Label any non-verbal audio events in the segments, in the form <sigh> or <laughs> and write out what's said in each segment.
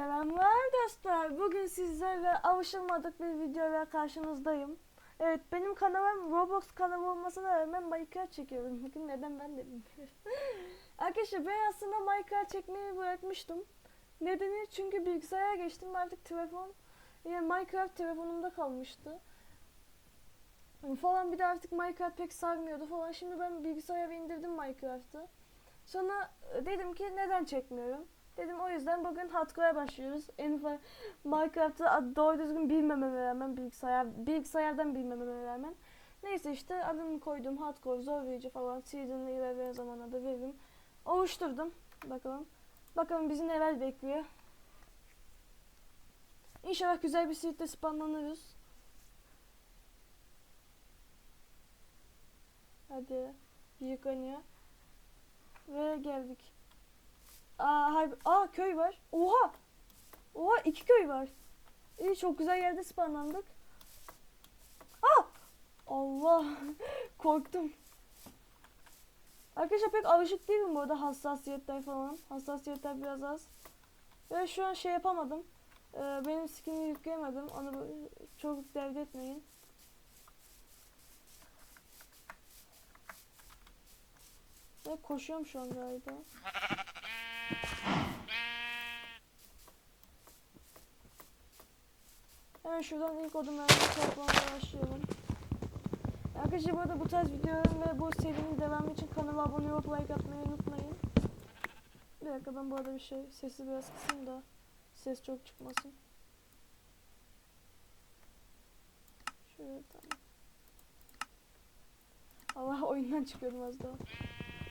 Selamlar dostlar. Bugün sizlerle alışılmadık bir videoyla karşınızdayım. Evet benim kanalım Roblox kanalı olmasına rağmen Minecraft çekiyorum. <laughs> Bugün neden ben de bilmiyorum. <laughs> Arkadaşlar ben aslında Minecraft çekmeyi bırakmıştım. Nedeni çünkü bilgisayara geçtim artık telefon yani Minecraft telefonumda kalmıştı. Falan bir de artık Minecraft pek sarmıyordu falan. Şimdi ben bilgisayara indirdim Minecraft'ı. Sonra e, dedim ki neden çekmiyorum? Dedim o yüzden bugün hardcore'a başlıyoruz. En Minecraft'ı doğru düzgün bilmememe rağmen bilgisayar bilgisayardan bilmememe rağmen. Neyse işte adını koydum hardcore, zor verici falan season'lı ilerleyen zamanlarda veririm. Oluşturdum. Bakalım. Bakalım bizi neler bekliyor. İnşallah güzel bir seed'de spawnlanırız. Hadi. Yıkanıyor. Ve geldik. Aa, harbi- Aa köy var. Oha! Oha iki köy var. İyi çok güzel yerde spawnlandık. Aa! Allah! <laughs> Korktum. Arkadaşlar pek alışık değilim bu arada hassasiyetler falan. Hassasiyetler biraz az. Ve şu an şey yapamadım. Ee, benim skin'i yükleyemedim. Onu çok dert etmeyin. Ve koşuyorum şu an galiba. Hemen şuradan ilk odunlarını toplamaya başlayalım. Arkadaşlar bu arada bu tarz videoların ve bu serinin devamı için kanala abone olup like atmayı unutmayın. Bir dakika ben bu arada bir şey sesi biraz kısayım da ses çok çıkmasın. Şöyle tamam. Allah oyundan çıkıyordum az daha.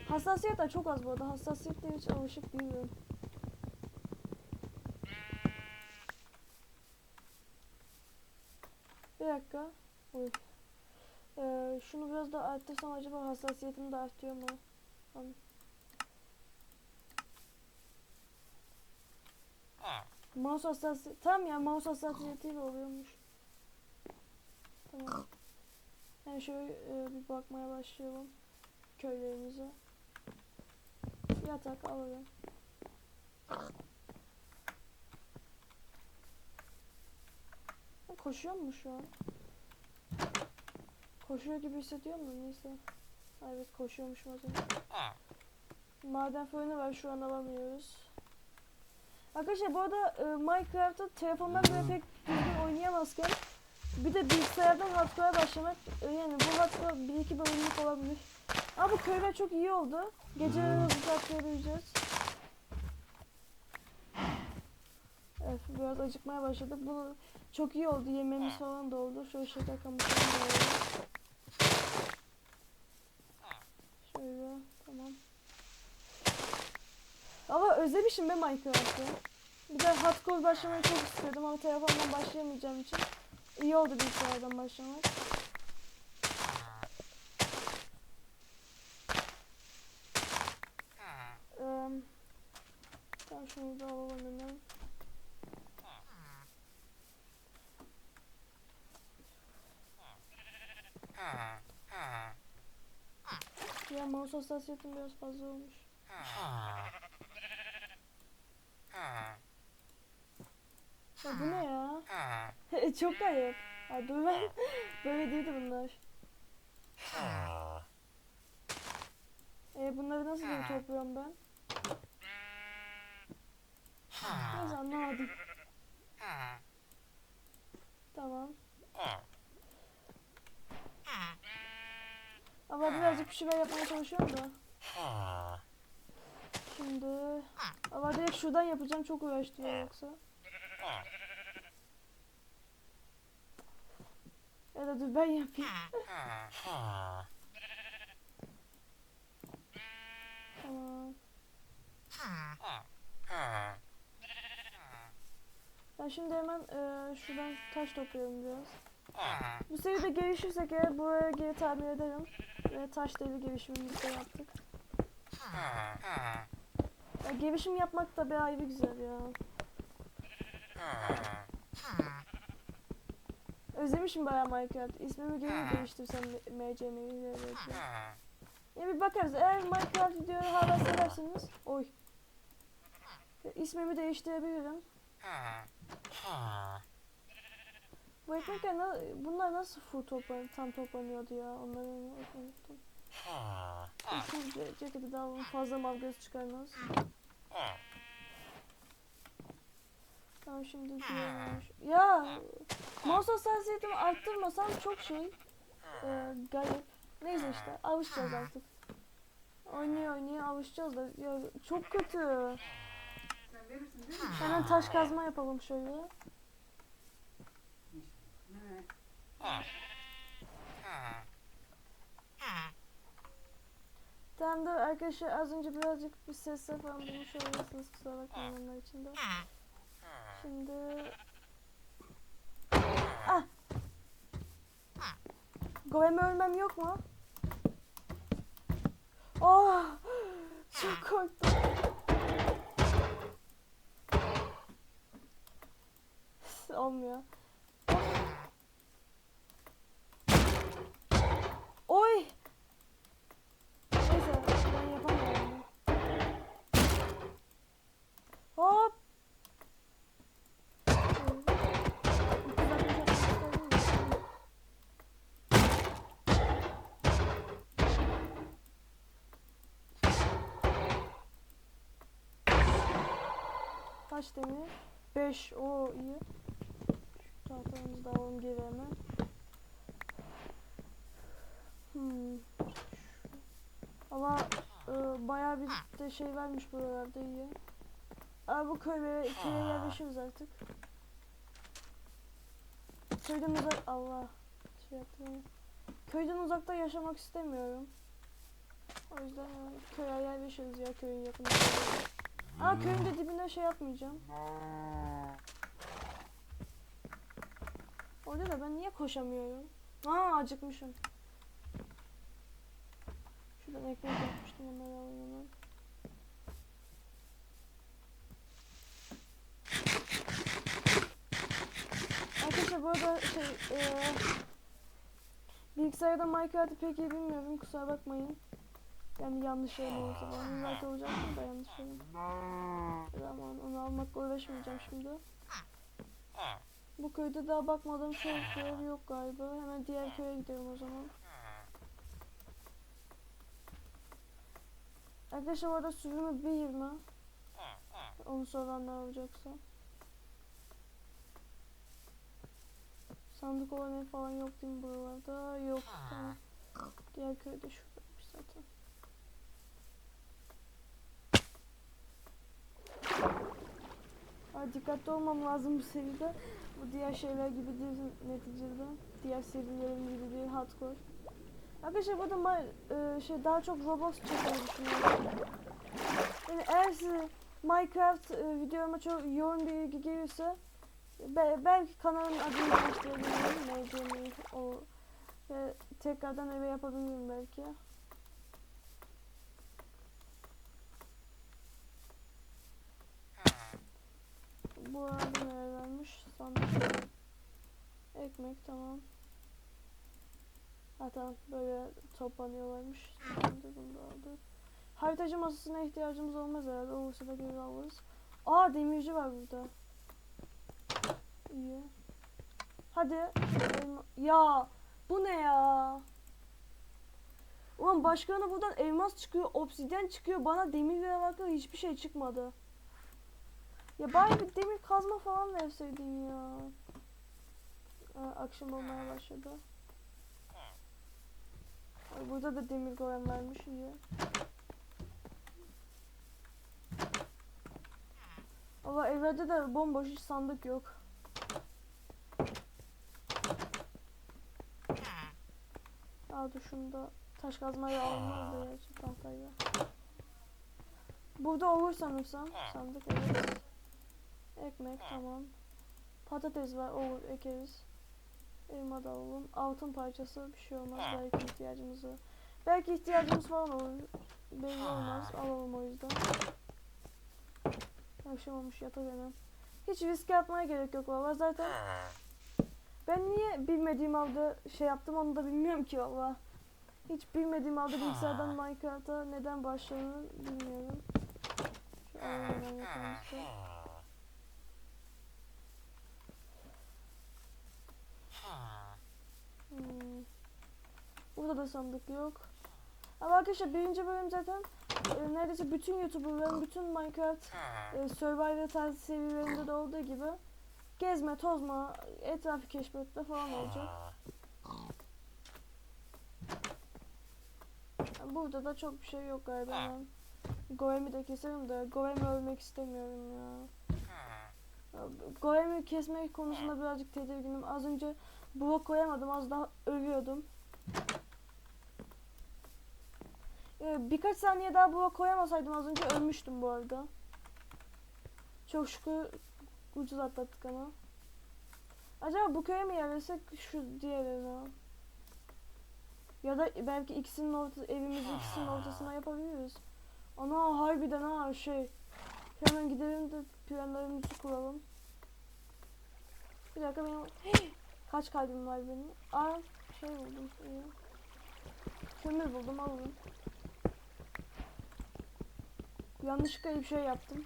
Hassasiyet de çok az bu arada. Hassasiyetle hiç alışık değilim. Bir dakika. Oy. Ee, şunu biraz da arttırsam acaba hassasiyetim de artıyor mu? Tamam. Mouse hassasiyeti... Tamam ya mouse hassasiyetiyle oluyormuş. Tamam. Yani şöyle e, bir bakmaya başlayalım. Köylerimize. Yatak alalım. Ben Koşuyor mu şu an? Koşuyor gibi hissediyor mu? Neyse. Evet koşuyormuşum az önce. Maden fırını var şu an alamıyoruz. Arkadaşlar bu arada e, Minecraft'ı telefondan böyle pek düzgün oynayamazken bir de bilgisayardan hardcore'a başlamak e, yani bu hardcore bir iki bölümlük olabilir. Ama bu köyler çok iyi oldu. Geceleri hızlıca atlayabileceğiz. Evet biraz acıkmaya başladık. Bu çok iyi oldu. Yemeğimiz falan da oldu. Şöyle şeker kamışı da oldu. Şöyle tamam. Ama özlemişim be Minecraft'ı. Bir de hardcore başlamayı çok istiyordum ama telefondan başlayamayacağım için iyi oldu bilgisayardan başlamak. Eee Tamam şunu da alalım hemen. Ya mouse hassasiyetim biraz fazla olmuş. Ya bu ne ya? <laughs> Çok ayıp. Ha, dur ben. <laughs> Böyle değildi bunlar. E bunları nasıl topluyorum ben? Neyse anlamadım. Tamam. Ama birazcık bir şeyler yapmaya çalışıyorum da. Şimdi... Ama direkt şuradan yapacağım çok uğraştırıyor yoksa. Ya da dur ben yapayım. Tamam. Ben şimdi hemen eee, şuradan taş topluyorum biraz. Bu seviyede gelişirsek eğer buraya geri tamir ederim. Ve taş deli gelişimimizi de yaptık. Ya, gelişim yapmak da bir ayrı güzel ya. Özlemişim bayağı Minecraft. İsmimi geri değiştirsem MCM'yi. Ya bir bakarız. Eğer Minecraft videoyu hala seversiniz. Oy. İsmimi değiştirebilirim. Bu ekmekler na- bunlar nasıl full toplan tam toplanıyordu ya onları unuttum. Full ce- ceketi daha fazla mal göz çıkarmaz. Tamam şimdi diyormuş. Ya mouse hassasiyetimi arttırmasam çok şey e, garip. Neyse işte alışacağız artık. Oynaya oynaya alışacağız da ya çok kötü. Sen verirsin değil mi? Hemen taş kazma yapalım şöyle. Ne? Tamam da arkadaşlar az önce birazcık bir sesle falan bulmuş olabilirsiniz kusura bakmayın onlar için de. Şimdi... Ah! Golem'i ölmem yok mu? Oh! Çok korktum. Olmuyor. Oy! Neyse ben yapamıyorum. Hop! Kaç demir? 5. O iyi. Şu tahtamızı da alalım geri hemen. Hmm. Ama e, bayağı bir de şey vermiş buralarda iyi. Aa, bu köye, köye yerleşiriz artık. Köyden uzak... Allah. Şey. Köyden uzakta yaşamak istemiyorum. O yüzden yani köye yerleşiriz ya köyün yakınında. Aa köyün de dibine şey yapmayacağım. Orada da ben niye koşamıyorum? Aa acıkmışım. Şuradan ekmek yapmıştım onları alayım hemen. Arkadaşlar bu arada şey eee bilgisayarda Minecraft'ı pek iyi bilmiyorum kusura bakmayın. Yani yanlış şeyler olursa falan illaki olacak mı da yanlış şeyler. <laughs> Aman onu almakla uğraşmayacağım şimdi. Bu köyde daha bakmadığım <sighs> yer yok galiba. Hemen diğer köye gidiyorum o zaman. Arkadaşlar orada sürümü 1.20. Onu soranlar olacaksa. Sandık olan ev falan yok değil mi buralarda? Yok. Tamam. Diğer köyde şuradaymış zaten. Ay, dikkatli olmam lazım bu seride. Bu diğer şeyler gibi değil neticede. Diğer serilerim gibi değil hardcore. Arkadaşlar burada ma- e, şey daha çok Roblox çekmeyi düşünüyorum. Yani eğer size Minecraft e, videoma çok yoğun bir ilgi gelirse be- belki kanalın adını değiştirebilirim. O ve tekrardan eve yapabilirim belki. Bu arada neler vermiş? Sandık. Ekmek tamam. Ha tamam böyle toplanıyorlarmış. Şimdi bunu da aldık. Haritacı masasına ihtiyacımız olmaz herhalde. Olursa da geri alırız. Aa demirci var burada. İyi. Hadi. Ya bu ne ya? Ulan başkanı buradan elmas çıkıyor, obsidyen çıkıyor. Bana demir ve alakalı hiçbir şey çıkmadı. Ya bari bir demir kazma falan verseydin ya. Akşam olmaya başladı. Burada da demir golem varmış iyi. Ama evlerde de bomboş hiç sandık yok. Aa dur şunu da taş kazmayı almaz da gerçi tahtayla. Burada olur sanırsam sandık evet. Ekmek tamam. Patates var olur ekeriz. Elma da alalım. Altın parçası bir şey olmaz belki ihtiyacımız var. Belki ihtiyacımız falan olur. Belli olmaz. Alalım o yüzden. Akşam olmuş yatak hemen. Hiç riske atmaya gerek yok valla zaten. Ben niye bilmediğim halde şey yaptım onu da bilmiyorum ki valla. Hiç bilmediğim halde bilgisayardan Minecraft'a neden başladığını bilmiyorum. Şu an hemen yapalım işte. Da sandık yok. Ama arkadaşlar birinci bölüm zaten e, neredeyse bütün YouTuber'ların bütün Minecraft e, Survivor tarzı serilerinde de olduğu gibi gezme, tozma, etrafı keşfetme falan olacak. Burada da çok bir şey yok galiba. Ben Golem'i de keserim de Golem'i ölmek istemiyorum ya. Golem'i kesmek konusunda birazcık tedirginim. Az önce blok koyamadım. Az daha ölüyordum. Ee, birkaç saniye daha blok koyamasaydım az önce ölmüştüm bu arada. Çok şükür ucuz atlattık ama. Acaba bu köye mi yerleşsek şu diğer eve? Ya da belki ikisinin orta, evimizi ikisinin ortasına yapabiliriz. Ana harbiden ha şey. Hemen gidelim de planlarımızı kuralım. Bir dakika benim... <gasps> Kaç kalbim var benim? Aa şey buldum. iyi. Kömür buldum alalım. Yanlışlıkla bir şey yaptım.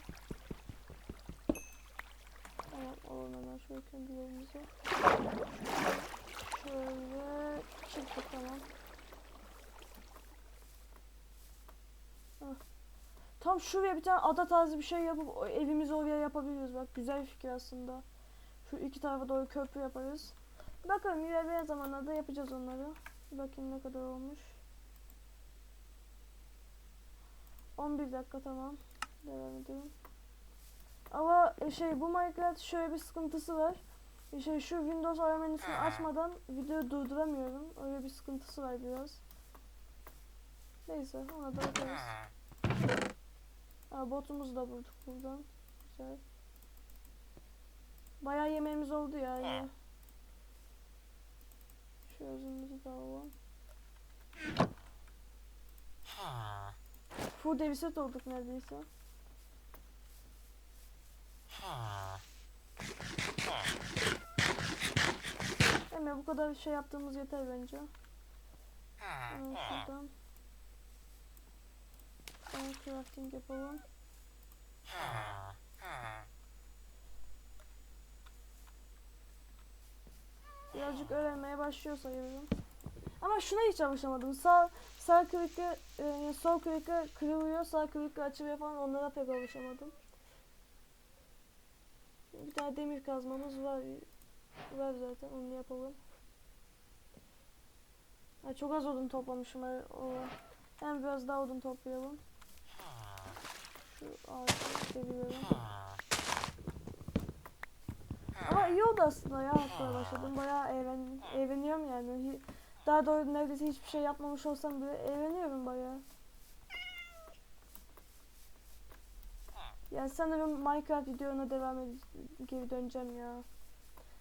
Evet alalım hemen şöyle kömürlerimizi. Şöyle çıktık tamam. Tam şuraya bir tane ada tarzı bir şey yapıp evimizi oraya yapabiliriz bak güzel bir fikir aslında. Şu iki tarafa doğru köprü yaparız. Bakalım ilerleyen zamanlarda yapacağız onları. Bakayım ne kadar olmuş. 11 dakika tamam. Devam edelim. Ama e, şey bu Minecraft şöyle bir sıkıntısı var. E, Şey şu Windows ara menüsünü açmadan videoyu durduramıyorum. Öyle bir sıkıntısı var biraz. Neyse ona da bakarız. Aa, botumuzu da bulduk buradan. Güzel. Bayağı yemeğimiz oldu ya yine. De alalım. Full deviset olduk neredeyse. Emre bu kadar şey yaptığımız yeter bence. Hemen şuradan. Hemen crafting yapalım. Birazcık öğrenmeye başlıyor sayıyorum. Ama şuna hiç alışamadım. Sağ sağ klikle e, sol klikle kırılıyor, sağ klikle açılıyor falan onlara pek alışamadım. Bir tane demir kazmamız var. Var zaten onu yapalım. Ha, çok az odun toplamışım. ha, O. Hem biraz daha odun toplayalım. Şu ağacı seviyorum. İyi oldu aslında ya hatta başladım. Bayağı eğlen, eğleniyorum yani. Daha doğru neredeyse hiçbir şey yapmamış olsam bile eğleniyorum bayağı. Yani sanırım Minecraft videona devam ed- geri döneceğim ya.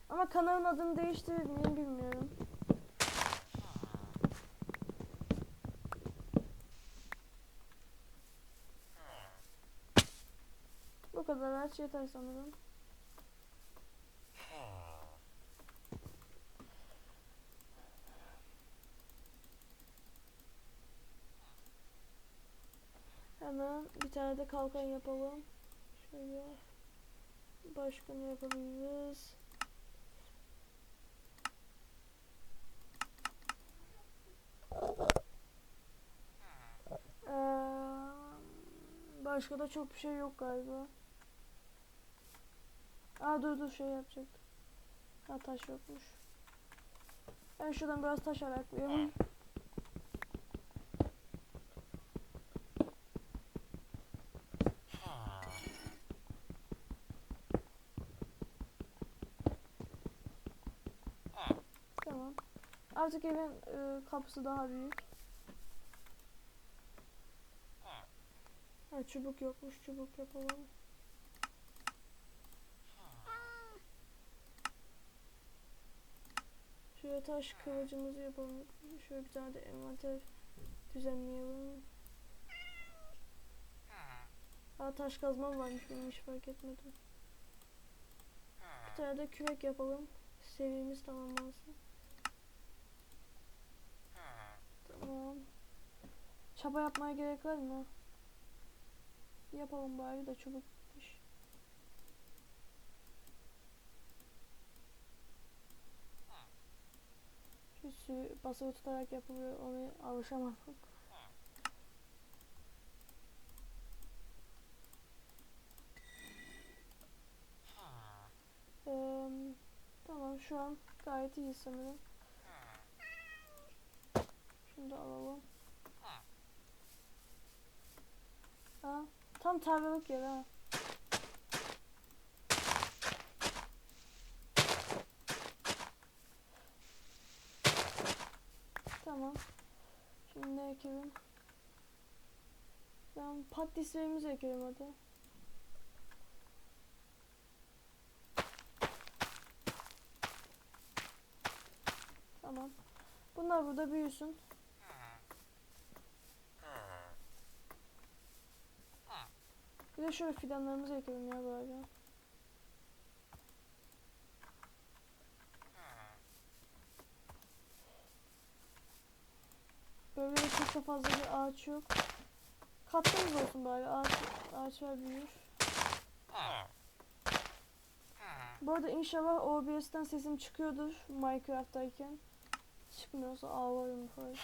Ama kanalın adını değiştirir miyim bilmiyorum. Bu kadar aç yeter sanırım. Hemen bir tane de kalkan yapalım. Şöyle. Başka ne yapabiliriz? Başka da çok bir şey yok galiba. Aa dur dur şey yapacaktım. Ha taş yokmuş. Ben şuradan biraz taş araklıyorum. Tamam. Artık evin e, kapısı daha büyük. Ha çubuk yokmuş. Çubuk yapalım. Şöyle taş kılıcımızı yapalım. Şöyle bir tane de envanter düzenleyelim. Aa taş kazmam varmış benim hiç fark etmedim. Bir tane de kürek yapalım. Seviyemiz tamamlansın. Tamam. Çaba yapmaya gerek var mı? Yapalım bari de çubuk Mouse'u basılı tutarak yapılıyor. Onu alışamadım. Eee, tamam şu an gayet iyi sanırım. Şimdi alalım. Ha, tam tarlalık yer ha. Tamam. Şimdi ne ekelim? Ben patateslerimizi ekelim hadi. Tamam. Bunlar burada büyüsün. Bir de şöyle fidanlarımızı ekelim ya böyle. Böyle çok da fazla bir ağaç yok. Kattığımız olsun bari ağaç, ağaçlar büyür. Bu arada inşallah OBS'ten sesim çıkıyordur Minecraft'tayken. Çıkmıyorsa ağlarım falan.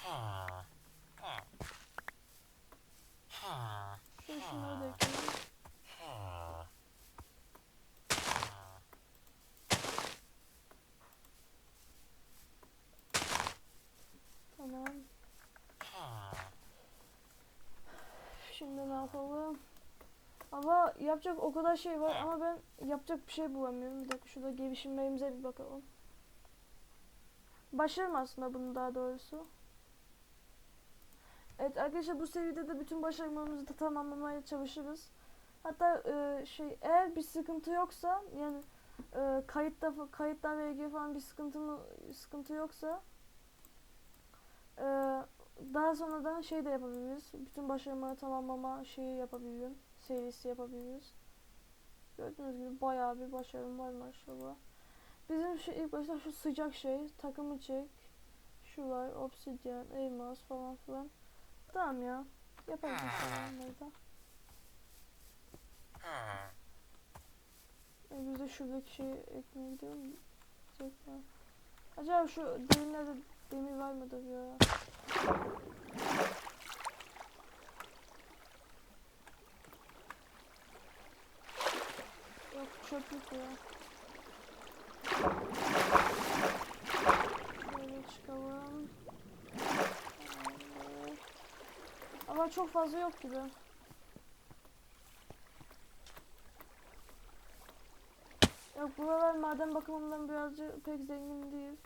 Şöyle şunları da ekleyelim. Tamam. Şimdi ne yapalım? Ama yapacak o kadar şey var ama ben yapacak bir şey bulamıyorum. Bir dakika şurada gelişimlerimize bir bakalım. Başarım aslında bunu daha doğrusu. Evet arkadaşlar bu seviyede de bütün başarımlarımızı da tamamlamaya çalışırız. Hatta e, şey eğer bir sıkıntı yoksa yani e, kayıtta kayıtlarla ilgili falan bir sıkıntı mı sıkıntı yoksa e, daha sonradan şey de yapabiliriz. Bütün başarımları tamamlama şeyi yapabilirim. Serisi yapabiliriz. Gördüğünüz gibi bayağı bir başarım var maşallah. Bizim şu ilk başta şu sıcak şey takımı çek. Şu var obsidyen, elmas falan filan. Tamam ya. Yaparız onları da. Biz de şuradaki şeyi ekmeye gidelim. Acaba şu derinlerde demir var mıdır ya? Yok çöplük ya. Böyle çıkalım. Ama çok fazla yok gibi. Yok buralar maden bakımından birazcık pek zengin değil.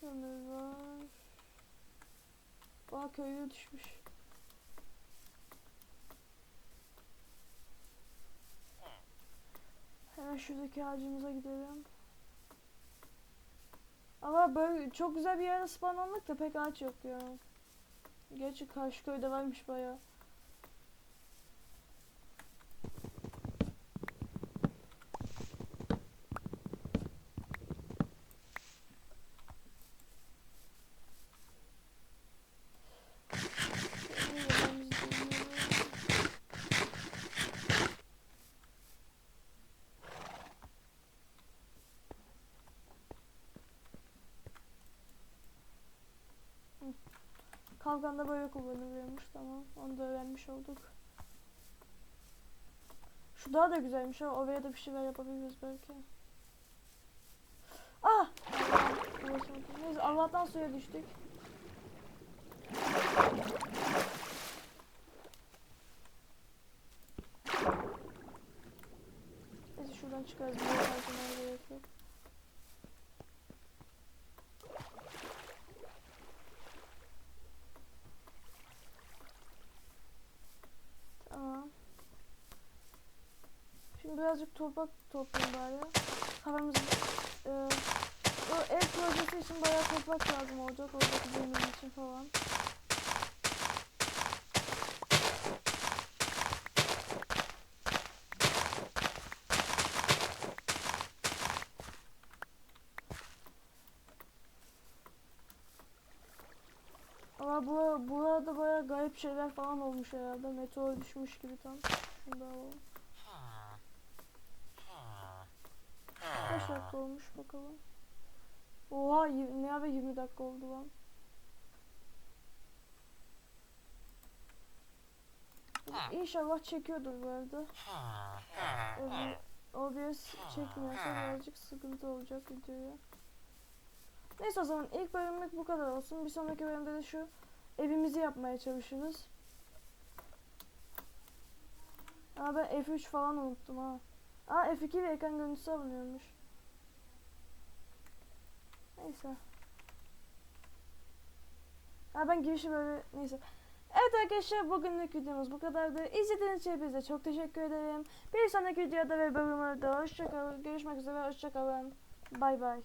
Kömür var. Köylü düşmüş. Hemen şuradaki ağacımıza gidelim. Ama böyle çok güzel bir yerde spawnlandık da pek ağaç yok ya. Gerçi karşı köyde varmış bayağı. Kalkan da böyle kullanılıyormuş tamam. Onu da öğrenmiş olduk. Şu daha da güzelmiş ha. Oraya da bir şeyler yapabiliriz belki. Ah! Neyse Allah'tan suya düştük. Neyse şuradan çıkarız. Harcamaya gerek yok. Tamam. Şimdi birazcık toprak toplayayım bari. Kafamız e, o ev projesi için bayağı toprak lazım olacak. Oradaki zemin için falan. Ama bu burada bayağı garip şeyler falan olmuş herhalde. Meteor düşmüş gibi tam. Şunu da alalım. Kaç dakika olmuş bakalım. Oha ne ara 20 dakika oldu lan. İnşallah çekiyordur bu arada. OBS çekmiyorsa birazcık sıkıntı olacak videoya. Neyse o zaman ilk bölümlük bu kadar olsun. Bir sonraki bölümde de şu evimizi yapmaya çalışırız. Aa ben F3 falan unuttum ha. Aa F2 ile ekran görüntüsü alınıyormuş. Neyse. Ha ben girişi böyle neyse. Evet arkadaşlar bugünlük videomuz bu kadardı. İzlediğiniz için hepinize çok teşekkür ederim. Bir sonraki videoda ve bölümlerde hoşçakalın. Görüşmek üzere hoşçakalın. Bay bay.